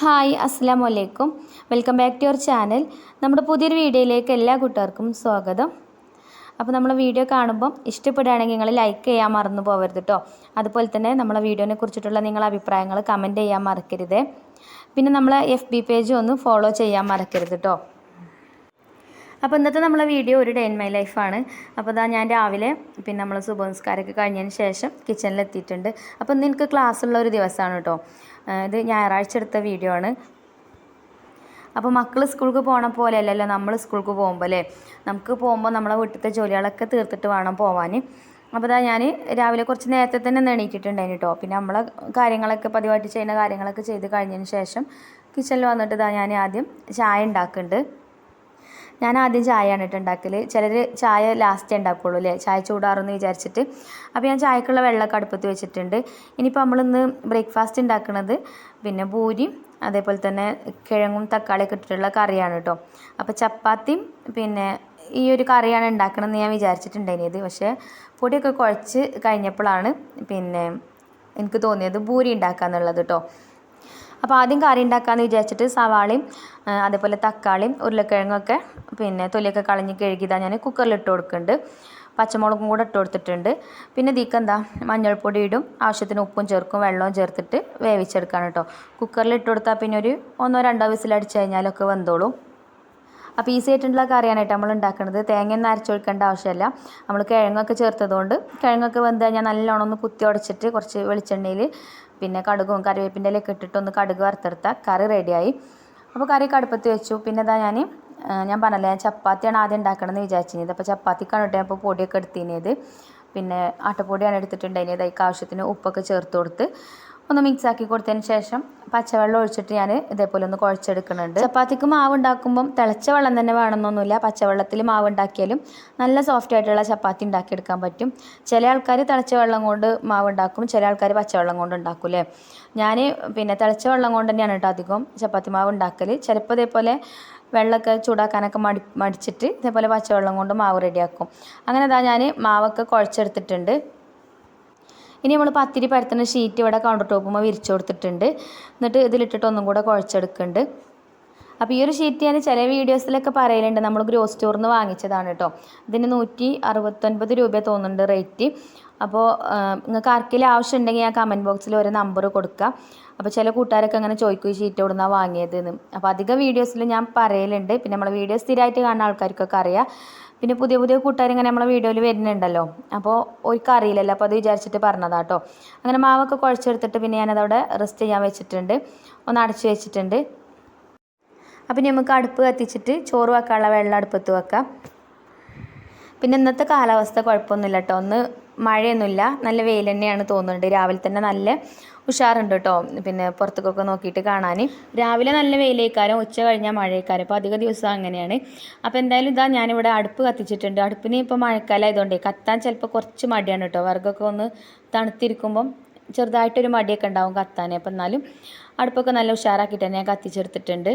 Hi അസ്സാം വലൈക്കും welcome back to your channel. നമ്മുടെ പുതിയൊരു വീഡിയോയിലേക്ക് എല്ലാ കൂട്ടുകാർക്കും സ്വാഗതം. അപ്പോൾ നമ്മൾ വീഡിയോ കാണുമ്പം ഇഷ്ടപ്പെടുകയാണെങ്കിൽ നിങ്ങൾ ലൈക്ക് ചെയ്യാൻ മറന്നു പോകരുത് കേട്ടോ അതുപോലെ തന്നെ നമ്മളെ വീഡിയോനെ കുറിച്ചിട്ടുള്ള നിങ്ങളുടെ അഭിപ്രായങ്ങൾ കമന്റ് ചെയ്യാൻ മറക്കരുത്. പിന്നെ നമ്മളെ എഫ് ബി പേജ് ഒന്ന് ഫോളോ ചെയ്യാൻ മറക്കരുത് കേട്ടോ അപ്പോൾ ഇന്നത്തെ നമ്മളെ വീഡിയോ ഒരു ഡേ ഇൻ മൈ ലൈഫാണ് അപ്പോൾ ഇതാ ഞാൻ രാവിലെ പിന്നെ നമ്മൾ സുബംസ്കാരമൊക്കെ കഴിഞ്ഞതിന് ശേഷം കിച്ചണിലെത്തിയിട്ടുണ്ട് അപ്പോൾ ഇന്ന് എനിക്ക് ക്ലാസ് ഉള്ള ഒരു ദിവസമാണ് കേട്ടോ ഇത് ഞായറാഴ്ച എടുത്ത വീഡിയോ ആണ്. അപ്പോൾ മക്കൾ സ്കൂൾക്ക് പോകണ പോലെ അല്ലല്ലോ നമ്മൾ സ്കൂൾക്ക് പോകുമ്പോൾ അല്ലേ? നമുക്ക് പോകുമ്പോൾ നമ്മളെ വീട്ടിലത്തെ ജോലികളൊക്കെ തീർത്തിട്ട് വേണം പോവാൻ അപ്പോൾ ഇതാ ഞാൻ രാവിലെ കുറച്ച് നേരത്തെ തന്നെ എണീറ്റിട്ടുണ്ടായിരുന്നു കേട്ടോ പിന്നെ നമ്മളെ കാര്യങ്ങളൊക്കെ പതിവായിട്ട് ചെയ്യുന്ന കാര്യങ്ങളൊക്കെ ചെയ്ത് കഴിഞ്ഞതിന് ശേഷം കിച്ചണിൽ വന്നിട്ട് ഇതാ ഞാൻ ആദ്യം ചായ ഉണ്ടാക്കുന്നുണ്ട് ഞാൻ ആദ്യം ചായയാണ് ഇട്ട് ഉണ്ടാക്കൽ ചിലർ ചായ ലാസ്റ്റേ ഉണ്ടാക്കുള്ളൂ അല്ലേ? ചായ ചൂടാറെന്ന് വിചാരിച്ചിട്ട്. അപ്പോൾ ഞാൻ ചായക്കുള്ള വെള്ളമൊക്കെ അടുപ്പത്ത് വെച്ചിട്ടുണ്ട്. ഇനിയിപ്പോൾ നമ്മളിന്ന് ബ്രേക്ക്ഫാസ്റ്റ് ഉണ്ടാക്കുന്നത് പിന്നെ പൂരിയും അതേപോലെ തന്നെ കിഴങ്ങും തക്കാളിയൊക്കെ ഇട്ടിട്ടുള്ള കറിയാണ് കേട്ടോ. അപ്പോൾ ചപ്പാത്തിയും പിന്നെ ഈ ഒരു കറിയാണ് ഉണ്ടാക്കണമെന്ന് ഞാൻ വിചാരിച്ചിട്ടുണ്ടായിരുന്നത് പക്ഷേ പൊടിയൊക്കെ കുഴച്ച് കഴിഞ്ഞപ്പോഴാണ് പിന്നെ എനിക്ക് തോന്നിയത് പൂരി ഉണ്ടാക്കാന്നുള്ളത് കേട്ടോ. അപ്പോൾ ആദ്യം കറി ഉണ്ടാക്കാമെന്ന് വിചാരിച്ചിട്ട് സവാളയും അതേപോലെ തക്കാളിയും ഉരുളക്കിഴങ്ങൊക്കെ പിന്നെ തൊലിയൊക്കെ കളഞ്ഞ് കഴുകിയതാണ് ഞാൻ കുക്കറിൽ ഇട്ട് കൊടുക്കുന്നുണ്ട് പച്ചമുളകും കൂടെ ഇട്ട് കൊടുത്തിട്ടുണ്ട്. പിന്നെ ഇതിക്ക് എന്താ മഞ്ഞൾപ്പൊടി ഇടും ആവശ്യത്തിന് ഉപ്പും ചേർക്കും വെള്ളവും ചേർത്തിട്ട് വേവിച്ചെടുക്കാണ് കേട്ടോ കുക്കറിൽ ഇട്ട് കൊടുത്താൽ പിന്നെ ഒരു ഒന്നോ രണ്ടോ വിസിൽ വിസിലടിച്ച് കഴിഞ്ഞാലൊക്കെ വെന്തോളും. അപ്പോൾ ഈസി ആയിട്ടുള്ള കറിയാനായിട്ട് നമ്മൾ ഉണ്ടാക്കുന്നത് തേങ്ങയൊന്നും അരച്ചൊഴിക്കേണ്ട ആവശ്യമില്ല നമ്മൾ കിഴങ്ങൊക്കെ ചേർത്തതുകൊണ്ട് കിഴങ്ങൊക്കെ വെന്ത് കഴിഞ്ഞാൽ നല്ലോണം ഒന്ന് കുത്തി ഉടച്ചിട്ട് കുറച്ച് വെളിച്ചെണ്ണയിൽ പിന്നെ കടുകും കറിവേപ്പിന്റെ ഇലയൊക്കെ ഇട്ടിട്ട് ഒന്ന് കടുക് വറുത്തെടുത്താൽ കറി റെഡിയായി. അപ്പോൾ കറി കടുപ്പത്ത് വെച്ചു. പിന്നെ ഇതാ ഞാൻ ഞാൻ പറഞ്ഞല്ലേ ഞാൻ ചപ്പാത്തിയാണ് ആദ്യം ഉണ്ടാക്കണമെന്ന് വിചാരിച്ചിരുന്നത്. അപ്പോൾ ചപ്പാത്തിക്കാണ് കേട്ടോ അപ്പോൾ പൊടിയൊക്കെ എടുത്തിരുന്നത്. പിന്നെ ആട്ടപ്പൊടിയാണ് എടുത്തിട്ടുണ്ടായിരുന്നത്. അതിലേക്ക് ആവശ്യത്തിന് ഉപ്പൊക്കെ ചേർത്ത് കൊടുത്ത് ഒന്ന് മിക്സ് ആക്കി കൊടുത്തതിന് ശേഷം പച്ചവെള്ളം ഒഴിച്ചിട്ട് ഞാൻ ഇതേപോലെ ഒന്ന് കുഴച്ചെടുക്കുന്നുണ്ട്. ചപ്പാത്തിക്ക് മാവ് ഉണ്ടാക്കുമ്പം തിളച്ച വെള്ളം തന്നെ വേണമെന്നൊന്നുമില്ല. പച്ചവെള്ളത്തിൽ മാവ് ഉണ്ടാക്കിയാലും നല്ല സോഫ്റ്റ് ആയിട്ടുള്ള ചപ്പാത്തി ഉണ്ടാക്കിയെടുക്കാൻ പറ്റും. ചില ആൾക്കാർ തിളച്ച വെള്ളം കൊണ്ട് മാവ് ഉണ്ടാക്കും ചില ആൾക്കാർ പച്ചവെള്ളം കൊണ്ട് ഉണ്ടാക്കും അല്ലേ ഞാൻ പിന്നെ തിളച്ച വെള്ളം കൊണ്ട് തന്നെയാണ് കേട്ടോ അധികം ചപ്പാത്തി മാവ് ഉണ്ടാക്കൽ ചിലപ്പോൾ ഇതേപോലെ വെള്ളമൊക്കെ ചൂടാക്കാനൊക്കെ മടി മടിച്ചിട്ട് ഇതേപോലെ പച്ചവെള്ളം കൊണ്ട് മാവ് റെഡിയാക്കും. അങ്ങനെ ഇതാ ഞാൻ മാവൊക്കെ കുഴച്ചെടുത്തിട്ടുണ്ട്. ഇനി നമ്മൾ പത്തിരി പരത്തുന്ന ഷീറ്റ് ഇവിടെ കൗണ്ടർ ടോപ്പുമ്പോൾ വിരിച്ചു കൊടുത്തിട്ടുണ്ട്. എന്നിട്ട് ഇതിലിട്ടിട്ട് ഒന്നും കൂടെ കുഴച്ചെടുക്കുന്നുണ്ട്. അപ്പോൾ ഈ ഒരു ഷീറ്റ് ഞാൻ ചില വീഡിയോസിലൊക്കെ പറയലുണ്ട്. നമ്മൾ ഗ്രോസ് സ്റ്റോറിൽ നിന്ന് വാങ്ങിച്ചതാണ് കേട്ടോ ഇതിന് നൂറ്റി അറുപത്തൊൻപത് രൂപ തോന്നുന്നുണ്ട് റേറ്റ് അപ്പോൾ നിങ്ങൾക്ക് ആർക്കെങ്കിലും ആവശ്യമുണ്ടെങ്കിൽ ഞാൻ കമന്റ് ബോക്സിൽ ഒരു നമ്പർ കൊടുക്കുക അപ്പോൾ ചില കൂട്ടുകാരൊക്കെ അങ്ങനെ ചോദിക്കും ഈ ഷീറ്റ് എവിടെ നിന്നാണ് വാങ്ങിയതെന്ന് അപ്പോൾ അധികം വീഡിയോസിൽ ഞാൻ പറയലുണ്ട്. പിന്നെ നമ്മൾ വീഡിയോ സ്ഥിരമായിട്ട് കാണുന്ന ആൾക്കാർക്കൊക്കെ അറിയാം. പിന്നെ പുതിയ പുതിയ കൂട്ടുകാർ ഇങ്ങനെ നമ്മളെ വീഡിയോയിൽ വരുന്നുണ്ടല്ലോ. അപ്പോൾ ഒരിക്കൽ അറിയില്ലല്ലോ. അപ്പോൾ അത് വിചാരിച്ചിട്ട് പറഞ്ഞതാട്ടോ അങ്ങനെ മാവൊക്കെ കുഴച്ചെടുത്തിട്ട് പിന്നെ ഞാനതവിടെ റെസ്റ്റ് ചെയ്യാൻ വെച്ചിട്ടുണ്ട്. ഒന്ന് അടച്ച് വെച്ചിട്ടുണ്ട്. അപ്പം നമുക്ക് അടുപ്പ് കത്തിച്ചിട്ട് ചോറ് വെക്കാനുള്ള വെള്ളം അടുപ്പത്ത് വെക്കാം. പിന്നെ ഇന്നത്തെ കാലാവസ്ഥ കുഴപ്പമൊന്നുമില്ല കേട്ടോ ഒന്ന് മഴയൊന്നുമില്ല. നല്ല വെയിൽ തന്നെയാണ് തോന്നുന്നുണ്ട്. രാവിലെ തന്നെ നല്ല ഉഷാറുണ്ട് കേട്ടോ. പിന്നെ പുറത്തേക്കൊക്കെ നോക്കിയിട്ട് കാണാൻ. രാവിലെ നല്ല വെയിലേക്കാരം ഉച്ച കഴിഞ്ഞാൽ മഴയേക്കാരം. അപ്പോൾ അധിക ദിവസം അങ്ങനെയാണ്. അപ്പോൾ എന്തായാലും ഇതാ ഞാനിവിടെ അടുപ്പ് കത്തിച്ചിട്ടുണ്ട്. അടുപ്പിന് ഇപ്പോൾ മഴക്കാലം ആയതുകൊണ്ട് കത്താൻ ചിലപ്പോൾ കുറച്ച് മടിയാണ് കേട്ടോ. വർഗമൊക്കെ ഒന്ന് തണുത്തിരിക്കുമ്പം ചെറുതായിട്ടൊരു മടിയൊക്കെ ഉണ്ടാവും കത്താൻ അപ്പോൾ എന്നാലും അടുപ്പൊക്കെ നല്ല ഉഷാറാക്കിയിട്ട് തന്നെ ഞാൻ കത്തിച്ചെടുത്തിട്ടുണ്ട്.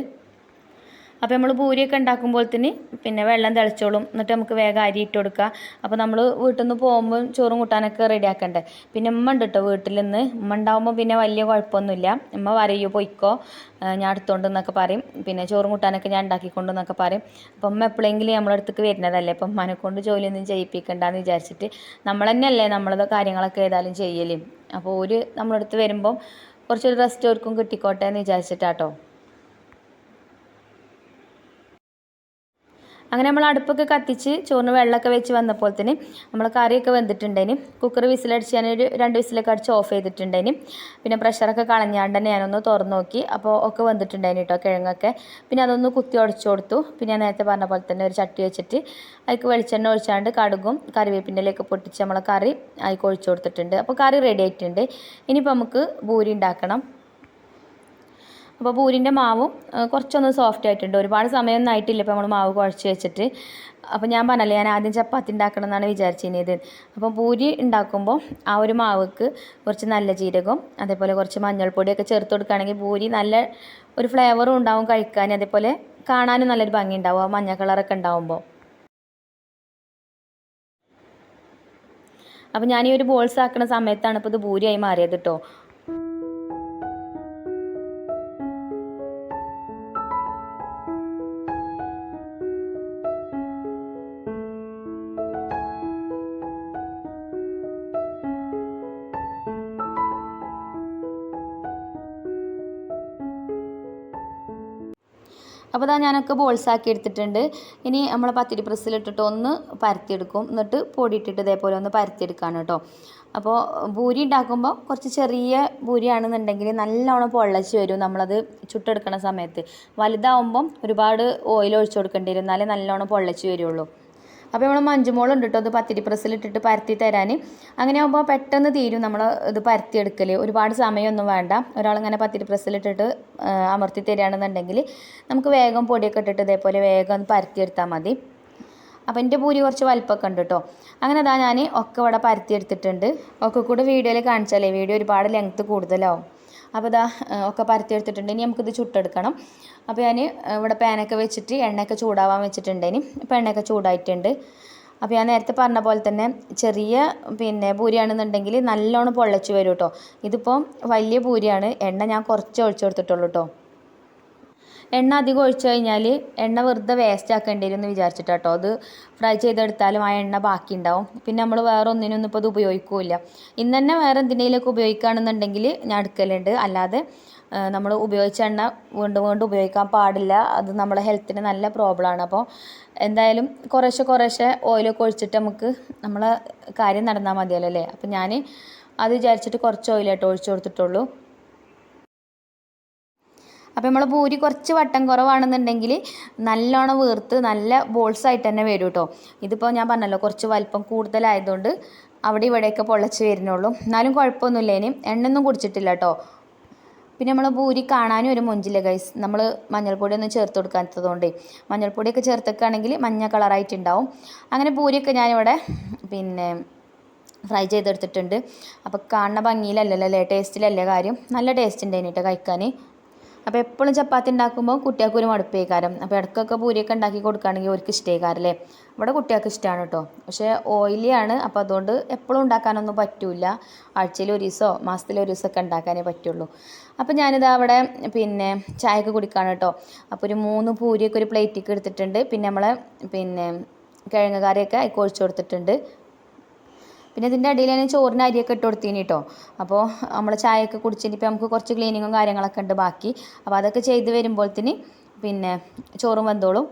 അപ്പോൾ നമ്മൾ പൂരിയൊക്കെ ഉണ്ടാക്കുമ്പോൾ തന്നെ പിന്നെ വെള്ളം തിളച്ചോളും. എന്നിട്ട് നമുക്ക് വേഗം അരി ഇട്ട് കൊടുക്കുക. അപ്പോൾ നമ്മൾ വീട്ടിൽ നിന്ന് പോകുമ്പോൾ ചോറും കൂട്ടാനൊക്കെ റെഡി ആക്കണ്ടേ? പിന്നെ ഉമ്മ ഉണ്ട് കേട്ടോ വീട്ടിൽ നിന്ന് ഉമ്മ ഉണ്ടാകുമ്പോൾ പിന്നെ വലിയ കുഴപ്പമൊന്നുമില്ല. ഉമ്മ വരയോ പൊയ്ക്കോ. ഞാൻ എടുത്തോണ്ട് എന്നൊക്കെ പറയും. പിന്നെ ചോറും കൂട്ടാനൊക്കെ ഞാൻ ഉണ്ടാക്കിക്കൊണ്ട് എന്നൊക്കെ പറയും. അപ്പം ഉമ്മ എപ്പോഴെങ്കിലും നമ്മളടുത്തേക്ക് വരുന്നതല്ലേ? അപ്പം ഉമ്മനെ കൊണ്ട് ജോലിയൊന്നും ചെയ്യിപ്പിക്കണ്ടെന്ന് വിചാരിച്ചിട്ട് നമ്മൾ തന്നെയല്ലേ നമ്മളത് കാര്യങ്ങളൊക്കെ ഏതായാലും ചെയ്യലും. അപ്പോൾ ഒരു നമ്മളടുത്ത് വരുമ്പം കുറച്ചൊരു റെസ്റ്റ് അവർക്കും കിട്ടിക്കോട്ടെ എന്ന് വിചാരിച്ചിട്ടാട്ടോ. അങ്ങനെ നമ്മൾ അടുപ്പൊക്കെ കത്തിച്ച് ചോറിന് വെള്ളമൊക്കെ വെച്ച് വന്നപ്പോൾ തന്നെ നമ്മൾ കറിയൊക്കെ വെന്തിട്ടുണ്ടേന്. കുക്കർ വിസിലടിച്ച് ഞാനൊരു രണ്ട് വിസിലൊക്കെ അടിച്ച് ഓഫ് ചെയ്തിട്ടുണ്ടേന്. പിന്നെ പ്രഷറൊക്കെ കളഞ്ഞാണ്ട് തന്നെ ഞാനൊന്ന് തുറന്നു നോക്കി. അപ്പോൾ ഒക്കെ വെന്തിട്ടുണ്ടായിന് കേട്ടോ കിഴങ്ങൊക്കെ. പിന്നെ അതൊന്ന് കുത്തി ഉടച്ചു കൊടുത്തു. പിന്നെ നേരത്തെ പറഞ്ഞ പോലെ തന്നെ ഒരു ചട്ടി വെച്ചിട്ട് അതിക്ക് വെളിച്ചെണ്ണ ഒഴിച്ചാണ്ട് കടുകും കറിവേപ്പിന്റെലൊക്കെ പൊട്ടിച്ച് നമ്മളെ കറി അതിക്ക് ഒഴിച്ചു കൊടുത്തിട്ടുണ്ട്. അപ്പോൾ കറി റെഡി ആയിട്ടുണ്ട്. ഇനിയിപ്പോൾ നമുക്ക് ഭൂരി ഉണ്ടാക്കണം. അപ്പോൾ പൂരിന്റെ മാവും കുറച്ചൊന്ന് സോഫ്റ്റ് ആയിട്ടുണ്ട്. ഒരുപാട് സമയമൊന്നും ആയിട്ടില്ല ഇപ്പോൾ നമ്മൾ മാവ് കുഴച്ച് വെച്ചിട്ട്. അപ്പോൾ ഞാൻ പറഞ്ഞല്ലേ ഞാൻ ആദ്യം ചപ്പാത്തി ഉണ്ടാക്കണം എന്നാണ് വിചാരിച്ചിരുന്നത്. അപ്പോൾ പൂരി ഉണ്ടാക്കുമ്പോൾ ആ ഒരു മാവ്ക്ക് കുറച്ച് നല്ല ജീരകം അതേപോലെ കുറച്ച് മഞ്ഞൾപ്പൊടിയൊക്കെ ചേർത്ത് കൊടുക്കുകയാണെങ്കിൽ പൂരി നല്ല ഒരു ഫ്ലേവറും ഉണ്ടാവും കഴിക്കാൻ. അതേപോലെ കാണാനും നല്ലൊരു ഭംഗി ഉണ്ടാവും ആ മഞ്ഞ കളറൊക്കെ ഉണ്ടാവുമ്പോൾ. അപ്പോൾ ഞാൻ ഈ ഒരു ബോൾസ് ആക്കുന്ന സമയത്താണ് ഇപ്പോൾ ഇത് പൂരിയായി മാറിയത് കേട്ടോ. അപ്പോൾ ഇതാ ഞാനൊക്കെ ബോൾസാക്കി എടുത്തിട്ടുണ്ട്. ഇനി നമ്മൾ പത്തിരി പ്രസ്സിലിട്ടിട്ട് ഒന്ന് പരത്തിയെടുക്കും. എന്നിട്ട് പൊടിയിട്ടിട്ട് ഇതേപോലെ ഒന്ന് പരത്തിയെടുക്കാണ് കേട്ടോ. അപ്പോൾ പൂരി ഉണ്ടാക്കുമ്പോൾ കുറച്ച് ചെറിയ പൂരിയാണെന്നുണ്ടെങ്കിൽ നല്ലോണം പൊള്ളച്ച് വരും നമ്മളത് ചുട്ടെടുക്കണ സമയത്ത്. വലുതാവുമ്പം ഒരുപാട് ഓയിൽ ഒഴിച്ചു കൊടുക്കേണ്ടി വരും. എന്നാലേ നല്ലോണം പൊള്ളച്ച് വരുള്ളൂ. അപ്പോൾ നമ്മൾ മഞ്ചുമോളുണ്ട് കേട്ടോ അത് പത്തിരി പ്രസ്സിലിട്ടിട്ട് പരത്തി തരാൻ അങ്ങനെ ആകുമ്പോൾ പെട്ടെന്ന് തീരും നമ്മൾ ഇത് പരത്തിയെടുക്കൽ ഒരുപാട് സമയമൊന്നും വേണ്ട. ഒരാളിങ്ങനെ പത്തിരി പ്രസ്സിലിട്ടിട്ട് അമർത്തി തരികയാണെന്നുണ്ടെങ്കിൽ നമുക്ക് വേഗം പൊടിയൊക്കെ ഇട്ടിട്ട് ഇതേപോലെ വേഗം ഒന്ന് പരത്തിയെടുത്താൽ മതി. അപ്പോൾ എന്റെ പൂരി കുറച്ച് വലിപ്പമൊക്കെ ഉണ്ട് കേട്ടോ അങ്ങനെ അതാ ഞാൻ ഒക്കെ ഇവിടെ പരത്തിയെടുത്തിട്ടുണ്ട്. ഒക്കെ കൂടെ വീഡിയോയിൽ കാണിച്ചാലേ വീഡിയോ ഒരുപാട് ലെങ്ത്ത് കൂടുതലാവും. അപ്പോൾ ഇതാ ഒക്കെ പരത്തിയെടുത്തിട്ടുണ്ട്. ഇനി നമുക്കിത് ചുട്ടെടുക്കണം. അപ്പോൾ ഞാൻ ഇവിടെ പാനൊക്കെ വെച്ചിട്ട് എണ്ണയൊക്കെ ചൂടാവാൻ വെച്ചിട്ടുണ്ട് ഇനി. ഇപ്പോൾ എണ്ണയൊക്കെ ചൂടായിട്ടുണ്ട്. അപ്പോൾ ഞാൻ നേരത്തെ പറഞ്ഞ പോലെ തന്നെ ചെറിയ പിന്നെ പൂരിയാണെന്നുണ്ടെങ്കിൽ നല്ലോണം പൊള്ളച്ച് വരും കേട്ടോ ഇതിപ്പോൾ വലിയ പൂരിയാണ്. എണ്ണ ഞാൻ കുറച്ച് ഒഴിച്ചു കൊടുത്തിട്ടുള്ളൂ കേട്ടോ എണ്ണ അധികം ഒഴിച്ചു കഴിഞ്ഞാൽ എണ്ണ വെറുതെ വേസ്റ്റ് ആക്കേണ്ടി വരും എന്ന് വിചാരിച്ചിട്ട് കേട്ടോ അത് ഫ്രൈ ചെയ്തെടുത്താലും ആ എണ്ണ ബാക്കി ഉണ്ടാവും പിന്നെ നമ്മൾ വേറെ ഒന്നിനൊന്നും ഇപ്പോൾ ഇത് ഉപയോഗിക്കില്ല. ഇന്ന് തന്നെ വേറെ എന്തിനേലൊക്കെ ഉപയോഗിക്കുകയാണെന്നുണ്ടെങ്കിൽ ഞാൻ എടുക്കലുണ്ട്. അല്ലാതെ നമ്മൾ ഉപയോഗിച്ച എണ്ണ വീണ്ടും വീണ്ടും ഉപയോഗിക്കാൻ പാടില്ല. അത് നമ്മളെ ഹെൽത്തിന് നല്ല പ്രോബ്ലമാണ് അപ്പോൾ എന്തായാലും കുറേശ്ശെ കുറേശ്ശെ ഓയിലൊക്കെ ഒഴിച്ചിട്ട് നമുക്ക് നമ്മളെ കാര്യം നടന്നാൽ മതിയല്ലോ അല്ലേ? അപ്പോൾ ഞാൻ അത് വിചാരിച്ചിട്ട് കുറച്ച് ഓയിലായിട്ട് ഒഴിച്ചു കൊടുത്തിട്ടുള്ളൂ. അപ്പോൾ നമ്മൾ പൂരി കുറച്ച് വട്ടം കുറവാണെന്നുണ്ടെങ്കിൽ നല്ലോണം വീർത്ത് നല്ല ബോൾസ് ആയിട്ട് തന്നെ വരും കേട്ടോ ഇതിപ്പോൾ ഞാൻ പറഞ്ഞല്ലോ കുറച്ച് വലിപ്പം കൂടുതലായതുകൊണ്ട് അവിടെ ഇവിടെയൊക്കെ പൊള്ളച്ച് വരുന്നുള്ളൂ. എന്നാലും കുഴപ്പമൊന്നുമില്ല ഇനി. എണ്ണയൊന്നും കുടിച്ചിട്ടില്ല കേട്ടോ പിന്നെ നമ്മൾ പൂരി കാണാനും ഒരു മുഞ്ചില്ല ഗൈസ് നമ്മൾ മഞ്ഞൾപ്പൊടി ഒന്നും ചേർത്ത് കൊടുക്കാത്തതുകൊണ്ട്. മഞ്ഞൾപ്പൊടിയൊക്കെ ചേർത്തൊക്കെയാണെങ്കിൽ മഞ്ഞ കളറായിട്ടുണ്ടാവും അങ്ങനെ പൂരിയൊക്കെ ഞാനിവിടെ പിന്നെ ഫ്രൈ ചെയ്തെടുത്തിട്ടുണ്ട്. അപ്പോൾ കാണുന്ന ഭംഗിയിലല്ലല്ലോ അല്ലേ? ടേസ്റ്റിലല്ലേ കാര്യം? നല്ല ടേസ്റ്റ് ഉണ്ടായിരുന്നു കേട്ടോ കഴിക്കാൻ അപ്പോൾ എപ്പോഴും ചപ്പാത്തി ഉണ്ടാക്കുമ്പോൾ കുട്ടികൾക്ക് ഒരു മടുപ്പേക്കാരം അപ്പോൾ ഇടയ്ക്കൊക്കെ പൂരിയൊക്കെ ഉണ്ടാക്കി കൊടുക്കുകയാണെങ്കിൽ അവർക്ക് ഇഷ്ടേക്കാരല്ലേ ഇവിടെ കുട്ടികൾക്ക് ഇഷ്ടമാണ് കേട്ടോ പക്ഷേ ഓയിലിയാണ് അപ്പോൾ അതുകൊണ്ട് എപ്പോഴും ഉണ്ടാക്കാനൊന്നും പറ്റില്ല. ആഴ്ചയിൽ ഒരു ദിവസമോ മാസത്തിൽ ഒരു ദിവസമൊക്കെ ഉണ്ടാക്കാനേ പറ്റുള്ളൂ. അപ്പോൾ ഞാനിത് അവിടെ പിന്നെ ചായയൊക്കെ കുടിക്കാണ് കേട്ടോ അപ്പോൾ ഒരു മൂന്ന് പൂരിയൊക്കെ ഒരു പ്ലേറ്റിലേക്ക് എടുത്തിട്ടുണ്ട്. പിന്നെ നമ്മളെ പിന്നെ കിഴങ്ങ് കറിയൊക്കെ അതിൽ കൊടുത്തിട്ടുണ്ട്. പിന്നെ ഇതിന്റെ അടിയിൽ ഞാൻ ചോറിന് അരിയൊക്കെ ഇട്ട് കൊടുത്തീനി കേട്ടോ അപ്പോൾ നമ്മൾ ചായയൊക്കെ കുടിച്ചിട്ട് ഇപ്പോൾ നമുക്ക് കുറച്ച് ക്ലീനിങ്ങും കാര്യങ്ങളൊക്കെ ഉണ്ട് ബാക്കി. അപ്പോൾ അതൊക്കെ ചെയ്ത് വരുമ്പോഴത്തേന് പിന്നെ ചോറും വെന്തോളും.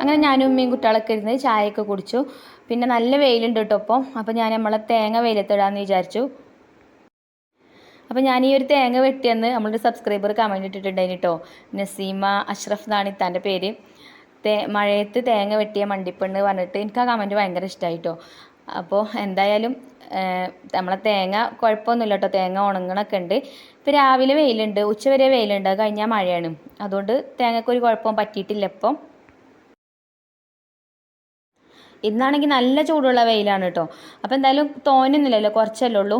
അങ്ങനെ ഞാനും ഉമ്മയും കുട്ടികളൊക്കെ ഇരുന്ന് ചായയൊക്കെ കുടിച്ചു. പിന്നെ നല്ല വെയിലുണ്ട് കേട്ടോ ഇപ്പം. അപ്പോൾ ഞാൻ നമ്മളെ തേങ്ങ വെയിലത്തിടാമെന്ന് വിചാരിച്ചു. അപ്പോൾ ഞാൻ ഈ ഒരു തേങ്ങ വെട്ടിയെന്ന് നമ്മുടെ സബ്സ്ക്രൈബർ കമന്റ് ഇട്ടിട്ടുണ്ടായിരുന്നു കേട്ടോ നസീമ അഷ്റഫ് എന്നാണ് ഇത്താന്റെ പേര്. തേ മഴയത്ത് തേങ്ങ വെട്ടിയ മണ്ടിപ്പെണ്ണ് പറഞ്ഞിട്ട് എനിക്ക് ആ കമന്റ് ഭയങ്കര ഇഷ്ടമായി കേട്ടോ അപ്പോൾ എന്തായാലും നമ്മളെ തേങ്ങ കുഴപ്പമൊന്നുമില്ല കേട്ടോ തേങ്ങ ഉണങ്ങണൊക്കെ ഉണ്ട്. ഇപ്പോൾ രാവിലെ വെയിലുണ്ട്. ഉച്ചവരെ വെയിലുണ്ട്. അത് കഴിഞ്ഞാൽ മഴയാണ്. അതുകൊണ്ട് തേങ്ങയ്ക്ക് ഒരു കുഴപ്പവും പറ്റിയിട്ടില്ല ഇപ്പം. ഇന്നാണെങ്കിൽ നല്ല ചൂടുള്ള വെയിലാണ് കേട്ടോ അപ്പോൾ എന്തായാലും തോന്നുന്നില്ലല്ലോ കുറച്ചല്ലേ ഉള്ളൂ.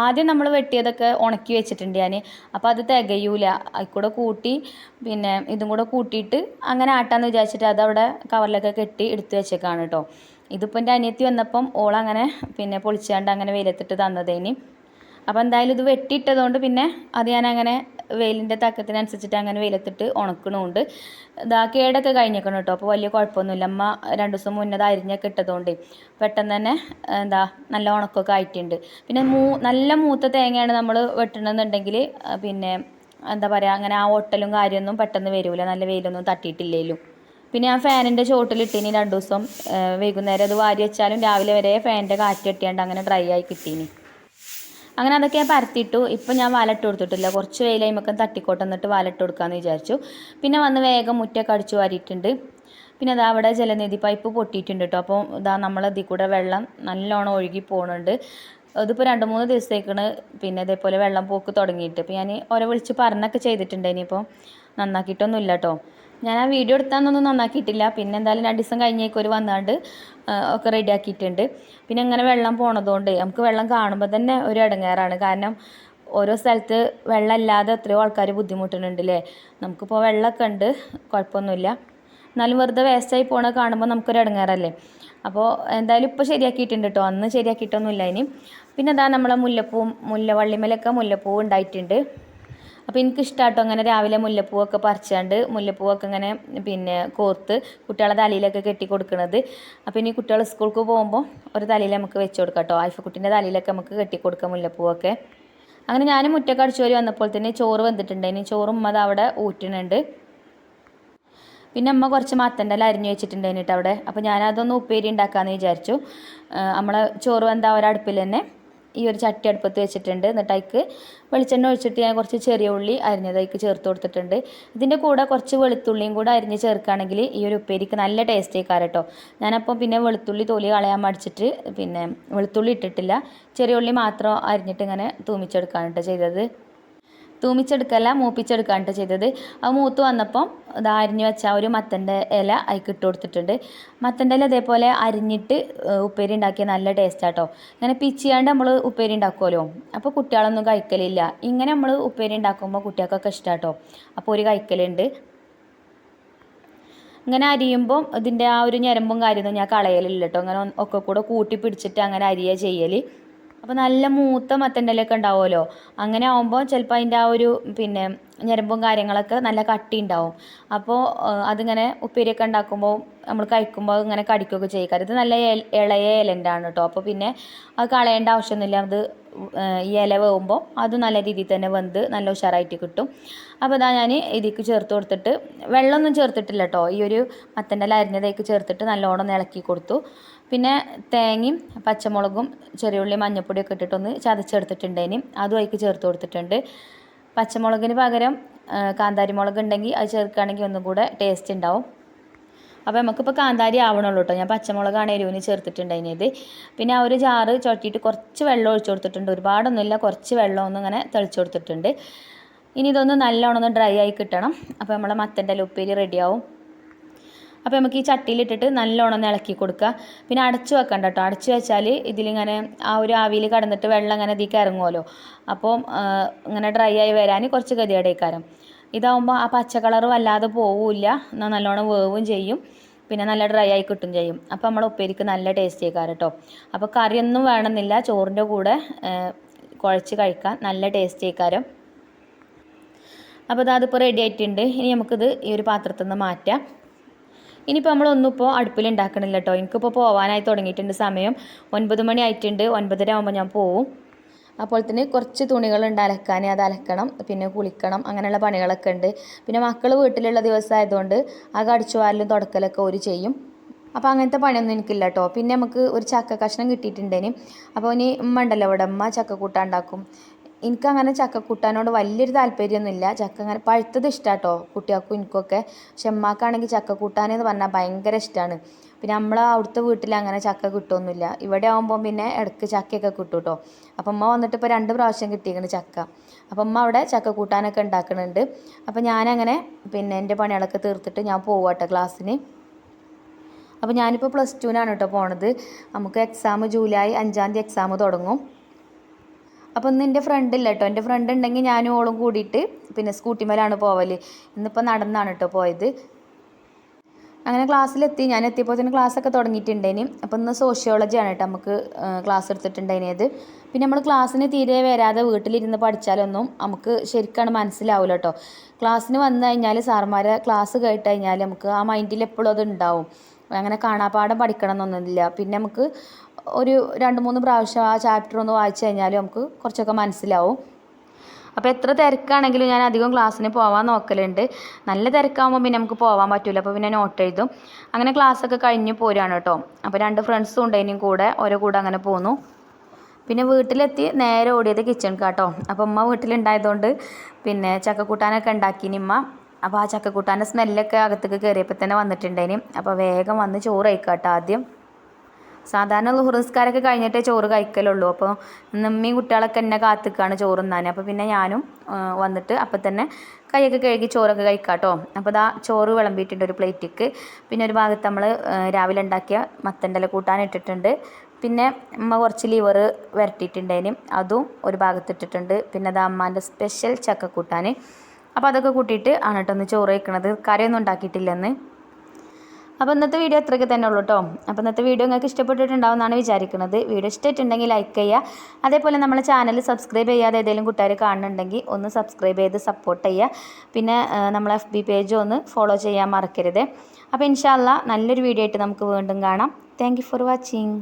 ആദ്യം നമ്മൾ വെട്ടിയതൊക്കെ ഉണക്കി വെച്ചിട്ടുണ്ട് ഞാൻ അപ്പോൾ അത് തികയൂല. അതിൽ കൂട്ടി പിന്നെ ഇതും കൂടെ കൂട്ടിയിട്ട് അങ്ങനെ ആട്ടാന്ന് വിചാരിച്ചിട്ട് അതവിടെ കവറിലൊക്കെ കെട്ടി എടുത്തു വെച്ചേക്കാണ് കേട്ടോ ഇതിപ്പോൾ എന്റെ അനിയത്തി വന്നപ്പം ഓളങ്ങനെ പിന്നെ പൊളിച്ചാണ്ട് അങ്ങനെ വെയിലത്തിട്ട് തന്നതേനി. അപ്പോൾ എന്തായാലും ഇത് വെട്ടിയിട്ടതുകൊണ്ട് പിന്നെ അത് ഞാൻ അങ്ങനെ വെയിലിന്റെ തക്കത്തിനനുസരിച്ചിട്ട് അങ്ങനെ വെയിലത്തിട്ട് ഉണക്കണമുണ്ട് ഇതാ കേടൊക്കെ കഴിഞ്ഞേക്കണം കേട്ടോ. അപ്പോൾ വലിയ കുഴപ്പമൊന്നുമില്ല. അമ്മ രണ്ട് ദിവസം മുന്നേ അത് അരിഞ്ഞൊക്കെ ഇട്ടതുകൊണ്ട് പെട്ടെന്ന് തന്നെ എന്താ നല്ല ഉണക്കമൊക്കെ ആയിട്ടുണ്ട്. പിന്നെ മൂ നല്ല മൂത്ത തേങ്ങയാണ് നമ്മൾ വെട്ടണമെന്നുണ്ടെങ്കിൽ പിന്നെ എന്താ പറയുക അങ്ങനെ ആ ഒട്ടലും കാര്യമൊന്നും പെട്ടെന്ന് വരില്ല നല്ല വെയിലൊന്നും തട്ടിയിട്ടില്ലേലും. പിന്നെ ആ ഫാനിന്റെ ചോട്ടിലിട്ടീനി രണ്ട് ദിവസം. വൈകുന്നേരം അത് വാരി വെച്ചാലും രാവിലെ വരെ ഫാനിന്റെ കാറ്റ് കെട്ടിയാണ്ട് അങ്ങനെ ഡ്രൈ ആയി കിട്ടീനി. അങ്ങനെ അതൊക്കെ ഞാൻ പരത്തിയിട്ടു. ഇപ്പം ഞാൻ വാലട്ട് കൊടുത്തിട്ടില്ല. കുറച്ച് വെയിലായ്മൊക്കെ തട്ടിക്കോട്ടെ എന്നിട്ട് വാലട്ട് കൊടുക്കാമെന്ന് വിചാരിച്ചു. പിന്നെ വന്ന് വേഗം മുറ്റൊക്കെ അടിച്ചു വാരിയിട്ടുണ്ട്. പിന്നെ അതാ അവിടെ ജലനിധി പൈപ്പ് പൊട്ടിയിട്ടുണ്ട് കേട്ടോ അപ്പോൾ ഇതാ നമ്മൾ ഇതിൽ കൂടെ വെള്ളം നല്ലോണം ഒഴുകി പോകുന്നുണ്ട് അതിപ്പോൾ രണ്ട് മൂന്ന് ദിവസത്തേക്കാണ് പിന്നെ ഇതേപോലെ വെള്ളം പോക്ക് തുടങ്ങിയിട്ട്. അപ്പോൾ ഞാൻ ഓരോ വിളിച്ച് പറഞ്ഞൊക്കെ ചെയ്തിട്ടുണ്ട് ഇനിയിപ്പോൾ നന്നാക്കിയിട്ടൊന്നുമില്ല കേട്ടോ ഞാൻ ആ വീഡിയോ എടുത്താന്നൊന്നും നന്നാക്കിയിട്ടില്ല. പിന്നെ എന്തായാലും രണ്ട് ദിവസം കഴിഞ്ഞേക്ക് ഒരു വന്നാണ്ട് ഒക്കെ റെഡിയാക്കിയിട്ടുണ്ട് പിന്നെ ഇങ്ങനെ വെള്ളം പോണതുകൊണ്ട് നമുക്ക് വെള്ളം കാണുമ്പോൾ തന്നെ ഒരു ഇടങ്ങേറാണ് കാരണം ഓരോ സ്ഥലത്ത് വെള്ളമില്ലാതെ എത്രയോ ആൾക്കാർ ബുദ്ധിമുട്ടുന്നുണ്ട് അല്ലേ നമുക്കിപ്പോൾ വെള്ളമൊക്കെ ഉണ്ട് കുഴപ്പമൊന്നുമില്ല. എന്നാലും വെറുതെ വേസ്റ്റായി പോണത് കാണുമ്പോൾ നമുക്കൊരു ഇടങ്ങേറല്ലേ അപ്പോൾ എന്തായാലും ഇപ്പോൾ ശരിയാക്കിയിട്ടുണ്ട് കേട്ടോ അന്ന് ശരിയാക്കിയിട്ടൊന്നുമില്ല ഇനി. പിന്നെ അതാ നമ്മളെ മുല്ലപ്പൂ മുല്ലവള്ളിമേലൊക്കെ മുല്ലപ്പൂ ഉണ്ടായിട്ടുണ്ട്. അപ്പോൾ എനിക്ക് ഇഷ്ടമാട്ടോ അങ്ങനെ രാവിലെ മുല്ലപ്പൂവൊക്കെ പറിച്ചാണ്ട് മുല്ലപ്പൂവൊക്കെ ഇങ്ങനെ പിന്നെ കോർത്ത് കുട്ടികളെ തലയിലൊക്കെ കെട്ടി കൊടുക്കുന്നത് അപ്പോൾ ഇനി കുട്ടികൾ സ്കൂൾക്ക് പോകുമ്പോൾ ഒരു തലയിൽ നമുക്ക് വെച്ച് കൊടുക്കാം കേട്ടോ ആൽഫക്കുട്ടിന്റെ തലയിലൊക്കെ നമുക്ക് കെട്ടി കൊടുക്കാം മുല്ലപ്പൂവൊക്കെ. അങ്ങനെ ഞാൻ മുറ്റൊക്കെ അടിച്ചു വരി വന്നപ്പോൾ തന്നെ ചോറ് വന്നിട്ടുണ്ട് ഇനി ചോറും അത് അവിടെ ഊറ്റുന്നുണ്ട് പിന്നെ അമ്മ കുറച്ച് മത്തന്റെ അരിഞ്ഞു വെച്ചിട്ടുണ്ടായിട്ട് അവിടെ. അപ്പോൾ ഞാനതൊന്ന് ഉപ്പേരി ഉണ്ടാക്കാമെന്ന് വിചാരിച്ചു. നമ്മളെ ചോറ് വന്ന ഒരടുപ്പിൽ തന്നെ. ഈ ഒരു ചട്ടി അടുപ്പത്ത് വെച്ചിട്ടുണ്ട്. എന്നിട്ട് അതിക്ക് വെളിച്ചെണ്ണ ഒഴിച്ചിട്ട് ഞാൻ കുറച്ച് ചെറിയ ഉള്ളി അരിഞ്ഞത് അതിക്ക് ചേർത്ത് കൊടുത്തിട്ടുണ്ട്. ഇതിന്റെ കൂടെ കുറച്ച് വെളുത്തുള്ളിയും കൂടെ അരിഞ്ഞ് ചേർക്കുകയാണെങ്കിൽ ഈ ഒരു ഉപ്പേരിക്ക് നല്ല ടേസ്റ്റ് ആയിക്കാറ് കേട്ടോ ഞാനപ്പോൾ പിന്നെ വെളുത്തുള്ളി തൊലി കളയാൻ മടിച്ചിട്ട് പിന്നെ വെളുത്തുള്ളി ഇട്ടിട്ടില്ല. ചെറിയ ഉള്ളി മാത്രം അരിഞ്ഞിട്ട് ഇങ്ങനെ തൂമിച്ചെടുക്കുകയാണ് കേട്ടോ ചെയ്തത്. തൂമിച്ചെടുക്കല്ല മൂപ്പിച്ചെടുക്കാണ് ചെയ്തത്. അത് മൂത്ത് വന്നപ്പം ഇത് അരിഞ്ഞു വെച്ച ഒരു മത്തന്റെ ഇല അതിക്ക് ഇട്ട് കൊടുത്തിട്ടുണ്ട്. മത്തന്റെ ഇല ഇതേപോലെ അരിഞ്ഞിട്ട് ഉപ്പേരി ഉണ്ടാക്കിയ നല്ല ടേസ്റ്റാട്ടോ. ഇങ്ങനെ പിച്ചിയാണ്ട് നമ്മൾ ഉപ്പേരി ഉണ്ടാക്കുമല്ലോ അപ്പോൾ കുട്ടികളൊന്നും കഴിക്കലില്ല. ഇങ്ങനെ നമ്മൾ ഉപ്പേരി ഉണ്ടാക്കുമ്പോൾ കുട്ടികൾക്കൊക്കെ ഇഷ്ടമാട്ടോ അപ്പോൾ ഒരു കഴിക്കലുണ്ട്. ഇങ്ങനെ അരിയുമ്പോൾ ഇതിന്റെ ആ ഒരു ഞരമ്പും കാര്യമൊന്നും ഞാൻ കളയലില്ല കേട്ടോ അങ്ങനെ ഒക്കെ കൂടെ കൂട്ടി പിടിച്ചിട്ട് അങ്ങനെ അരിയ ചെയ്യൽ അപ്പോൾ നല്ല മൂത്ത മത്തന്റെ ഉണ്ടാവുമല്ലോ. അങ്ങനെ ആകുമ്പോൾ ചിലപ്പോൾ അതിന്റെ ആ ഒരു പിന്നെ ഞരമ്പും കാര്യങ്ങളൊക്കെ നല്ല കട്ടി ഉണ്ടാവും. അപ്പോൾ അതിങ്ങനെ ഉപ്പേരിയൊക്കെ ഉണ്ടാക്കുമ്പോൾ നമ്മൾ കഴിക്കുമ്പോൾ ഇങ്ങനെ കടിക്കുകയൊക്കെ ചെയ്യിക്കാറ് ഇത് നല്ല ഇളയ ഇലന്റെ ആണ് കേട്ടോ അപ്പോൾ പിന്നെ അത് കളയേണ്ട ആവശ്യമൊന്നുമില്ല. അത് ഈ ഇല വേകുമ്പോൾ അത് നല്ല രീതിയിൽ തന്നെ വെന്ത് നല്ല ഉഷാറായിട്ട് കിട്ടും. അപ്പോൾ ഇതാ ഞാൻ ഇതിലേക്ക് ചേർത്ത് കൊടുത്തിട്ട് വെള്ളമൊന്നും ചേർത്തിട്ടില്ല കേട്ടോ ഈ ഒരു മത്തന്റെ ഇല അരിഞ്ഞതേക്ക് ചേർത്തിട്ട് നല്ലോണം ഇളക്കി കൊടുത്തു. പിന്നെ തേങ്ങയും പച്ചമുളകും ചെറിയുള്ളി മഞ്ഞൾപ്പൊടിയൊക്കെ ഇട്ടിട്ടൊന്ന് ചതച്ചെടുത്തിട്ടുണ്ടേനി. അതും അതിലേക്ക് ചേർത്ത് കൊടുത്തിട്ടുണ്ട്. പച്ചമുളകിന് പകരം കാന്താരി മുളക് ഉണ്ടെങ്കിൽ അത് ചേർക്കുകയാണെങ്കിൽ ഒന്നും കൂടെ ടേസ്റ്റ് ഉണ്ടാവും. അപ്പോൾ നമുക്കിപ്പോൾ കാന്താരി ആവണുള്ളൂ കേട്ടോ ഞാൻ പച്ചമുളകാണ് എരിവിന് ചേർത്തിട്ടുണ്ടായിരുന്നത് പിന്നെ ആ ഒരു ജാറ് ചുരട്ടിയിട്ട് കുറച്ച് വെള്ളം ഒഴിച്ചു കൊടുത്തിട്ടുണ്ട്. ഒരുപാടൊന്നുമില്ല കുറച്ച് വെള്ളം ഒന്ന് ഇങ്ങനെ തെളിച്ചു കൊടുത്തിട്ടുണ്ട്. ഇനി ഇതൊന്ന് നല്ലോണം ഒന്ന് ഡ്രൈ ആയി കിട്ടണം. അപ്പോൾ നമ്മളെ മത്തന്റെ ഉപ്പേരി റെഡിയാവും അപ്പോൾ നമുക്ക് ഈ ചട്ടിയിലിട്ടിട്ട് നല്ലോണം ഒന്ന് ഇളക്കി കൊടുക്കുക. പിന്നെ അടച്ചു വെക്കണ്ട കേട്ടോ അടച്ചു വെച്ചാൽ ഇതിലിങ്ങനെ ആ ഒരു ആവിയിൽ കടന്നിട്ട് വെള്ളം അങ്ങനെ ഇതിലേക്ക് ഇറങ്ങുമല്ലോ. അപ്പോൾ ഇങ്ങനെ ഡ്രൈ ആയി വരാൻ കുറച്ച് ഗതികേടേക്കാരം ഇതാവുമ്പോൾ ആ പച്ച കളർ വല്ലാതെ പോവില്ല. എന്നാൽ നല്ലോണം വേവും ചെയ്യും. പിന്നെ നല്ല ഡ്രൈ ആയി കിട്ടും ചെയ്യും. അപ്പോൾ നമ്മൾ ഉപ്പേരിക്ക് നല്ല ടേസ്റ്റ് ചെയ്യാറ് കേട്ടോ അപ്പോൾ കറിയൊന്നും വേണമെന്നില്ല. ചോറിന്റെ കൂടെ കുഴച്ച് കഴിക്കാൻ നല്ല ടേസ്റ്റ് ആയിക്കാരം അപ്പോൾ അതിപ്പോൾ റെഡി ആയിട്ടുണ്ട്. ഇനി നമുക്കിത് ഈ ഒരു പാത്രത്തിൽ നിന്ന് മാറ്റാം. ഇനിയിപ്പോൾ നമ്മളൊന്നും ഇപ്പോൾ അടുപ്പിൽ ഉണ്ടാക്കണില്ല കേട്ടോ എനിക്കിപ്പോൾ പോകാനായി തുടങ്ങിയിട്ടുണ്ട് സമയം. ഒൻപത് മണി ആയിട്ടുണ്ട്. ഒൻപതര ആകുമ്പോൾ ഞാൻ പോവും. അപ്പോൾ തന്നെ കുറച്ച് തുണികളുണ്ട് അലക്കാൻ അത് അലക്കണം. പിന്നെ കുളിക്കണം. അങ്ങനെയുള്ള പണികളൊക്കെ ഉണ്ട്. പിന്നെ മക്കൾ വീട്ടിലുള്ള ദിവസമായതുകൊണ്ട് ആ കടിച്ചു വാരലും തുടക്കലൊക്കെ ഒരു ചെയ്യും. അപ്പോൾ അങ്ങനത്തെ പണിയൊന്നും എനിക്കില്ല കേട്ടോ പിന്നെ നമുക്ക് ഒരു ചക്ക കഷ്ണം കിട്ടിയിട്ടുണ്ടേന്. അപ്പോൾ ഇനി ഉമ്മ ഉണ്ടല്ലോ ഇവിടെ. ഉമ്മ ചക്ക കൂട്ടാൻ ഉണ്ടാക്കും. എനിക്കങ്ങനെ ചക്ക കൂട്ടാനോട് വലിയൊരു താല്പര്യമൊന്നുമില്ല. ചക്ക അങ്ങനെ പഴുത്തത് ഇഷ്ടാട്ടോ കേട്ടോ കുട്ടികൾക്കും എനിക്കൊക്കെ. പക്ഷെ അമ്മക്കാണെങ്കിൽ ചക്ക കൂട്ടാനെന്ന് പറഞ്ഞാൽ ഭയങ്കര ഇഷ്ടമാണ് പിന്നെ നമ്മൾ അവിടുത്തെ വീട്ടിൽ അങ്ങനെ ചക്ക കിട്ടുമൊന്നുമില്ല ഇവിടെ ആകുമ്പോൾ പിന്നെ ഇടയ്ക്ക് ചക്കയൊക്കെ കിട്ടും കേട്ടോ അപ്പം അമ്മ വന്നിട്ട് ഇപ്പോൾ രണ്ട് പ്രാവശ്യം കിട്ടിയിരിക്കുന്നു ചക്ക. അപ്പം അമ്മ അവിടെ ചക്ക കൂട്ടാനൊക്കെ ഉണ്ടാക്കുന്നുണ്ട് അപ്പം ഞാനങ്ങനെ പിന്നെ എന്റെ പണികളൊക്കെ തീർത്തിട്ട് ഞാൻ പോവാട്ടെ ക്ലാസ്സിന്. അപ്പോൾ ഞാനിപ്പോൾ പ്ലസ് ടുവിനാണ് കേട്ടോ പോണത്. നമുക്ക് എക്സാം ജൂലൈ അഞ്ചാം തീയതി എക്സാം തുടങ്ങും. അപ്പോൾ ഇന്ന് എന്റെ ഫ്രണ്ട് ഇല്ല കേട്ടോ എന്റെ ഫ്രണ്ട് ഉണ്ടെങ്കിൽ ഞാനും ഓളും കൂടിയിട്ട് പിന്നെ സ്കൂട്ടിമേലാണ് പോവൽ ഇന്നിപ്പോൾ നടന്നാണ് കേട്ടോ പോയത്. അങ്ങനെ ക്ലാസ്സിലെത്തി ഞാൻ എത്തിയപ്പോൾ തന്നെ ക്ലാസ്സൊക്കെ തുടങ്ങിയിട്ടുണ്ടേനി അപ്പോൾ ഇന്ന് സോഷ്യോളജിയാണ് കേട്ടോ നമുക്ക് ക്ലാസ് എടുത്തിട്ടുണ്ടായിരുന്നത് പിന്നെ നമ്മൾ ക്ലാസ്സിന് തീരെ വരാതെ വീട്ടിലിരുന്ന് പഠിച്ചാലൊന്നും നമുക്ക് ശരിക്കാണ് മനസ്സിലാവില്ല കേട്ടോ ക്ലാസ്സിന് വന്നു കഴിഞ്ഞാൽ സാർമാരെ ക്ലാസ് കേട്ട് കഴിഞ്ഞാൽ നമുക്ക് ആ മൈൻഡിൽ എപ്പോഴും അത് ഉണ്ടാവും. അങ്ങനെ കാണാപ്പാടം പഠിക്കണം എന്നൊന്നുമില്ല പിന്നെ നമുക്ക് ഒരു രണ്ട് മൂന്ന് പ്രാവശ്യം ആ ചാപ്റ്റർ ഒന്ന് വായിച്ചു കഴിഞ്ഞാൽ നമുക്ക് കുറച്ചൊക്കെ മനസ്സിലാവും. അപ്പോൾ എത്ര തിരക്കാണെങ്കിലും ഞാൻ അധികം ക്ലാസ്സിന് പോകാൻ നോക്കലുണ്ട്. നല്ല തിരക്കാകുമ്പോൾ പിന്നെ നമുക്ക് പോകാൻ പറ്റില്ല അപ്പോൾ പിന്നെ നോട്ട് എഴുതും. അങ്ങനെ ക്ലാസ്സൊക്കെ കഴിഞ്ഞ് പോരാണ് കേട്ടോ. അപ്പോൾ രണ്ട് ഫ്രണ്ട്സും ഉണ്ട് കൂടെ. ഓരോ കൂടെ അങ്ങനെ പോന്നു. പിന്നെ വീട്ടിലെത്തി നേരെ ഓടിയത് കിച്ചൺ കാട്ടോ അപ്പോൾ ഉമ്മ വീട്ടിലുണ്ടായതുകൊണ്ട് പിന്നെ ചക്കക്കൂട്ടാനൊക്കെ ഉണ്ടാക്കിനിമ്മ അപ്പോൾ ആ ചക്കക്കൂട്ടാന്റെ സ്മെല്ലൊക്കെ അകത്തേക്ക് കയറിയപ്പോൾ തന്നെ വന്നിട്ടുണ്ടേനി അപ്പോൾ വേഗം വന്ന് ചോറ് കഴിക്കാട്ടോ ആദ്യം. സാധാരണ ലുഹുറിസ്കാരൊക്കെ കഴിഞ്ഞിട്ടേ ചോറ് കഴിക്കലുള്ളൂ. അപ്പോൾ നമ്മയും കുട്ടികളൊക്കെ എന്നെ കാത്തിക്കാണ് ചോറ് തിന്നാൻ. അപ്പോൾ പിന്നെ ഞാനും വന്നിട്ട് അപ്പം തന്നെ കൈയൊക്കെ കഴുകി ചോറൊക്കെ കഴിക്കാം കേട്ടോ അപ്പോൾ ഇതാ ചോറ് വിളമ്പിയിട്ടുണ്ട് ഒരു പ്ലേറ്റിക്ക്. പിന്നെ ഒരു ഭാഗത്ത് നമ്മൾ രാവിലെ ഉണ്ടാക്കിയ മത്തന്റെ കൂട്ടാൻ ഇട്ടിട്ടുണ്ട്. പിന്നെ അമ്മ കുറച്ച് ലിവർ വരട്ടിയിട്ടുണ്ടേനും. അതും ഒരു ഭാഗത്ത് ഇട്ടിട്ടുണ്ട്. പിന്നെ അത് അമ്മാന്റെ സ്പെഷ്യൽ ചക്കക്കൂട്ടാൻ അപ്പോൾ അതൊക്കെ കൂട്ടിയിട്ട് ആണ് കേട്ടോ ഒന്ന് ചോറ് വയ്ക്കണത് കറിയൊന്നും ഉണ്ടാക്കിയിട്ടില്ലെന്ന് അപ്പോൾ ഇന്നത്തെ വീഡിയോ അത്രയ്ക്ക് തന്നെ ഉള്ളൂ കേട്ടോ അപ്പോൾ ഇന്നത്തെ വീഡിയോ നിങ്ങൾക്ക് ഇഷ്ടപ്പെട്ടിട്ടുണ്ടാവുമെന്നാണ് വിചാരിക്കുന്നത്. വീഡിയോ ഇഷ്ടമായിട്ടുണ്ടെങ്കിൽ ലൈക്ക് ചെയ്യുക. അതേപോലെ നമ്മളെ ചാനൽ സബ്സ്ക്രൈബ് ചെയ്യാതെ ഏതെങ്കിലും കൂട്ടുകാർ കാണുന്നുണ്ടെങ്കിൽ ഒന്ന് സബ്സ്ക്രൈബ് ചെയ്ത് സപ്പോർട്ട് ചെയ്യുക. പിന്നെ നമ്മളെ എഫ് ബി പേജ് ഒന്ന് ഫോളോ ചെയ്യാൻ മറക്കരുത്. അപ്പോൾ ഇൻഷാല്ല നല്ലൊരു വീഡിയോ ആയിട്ട് നമുക്ക് വീണ്ടും കാണാം. Thank for watching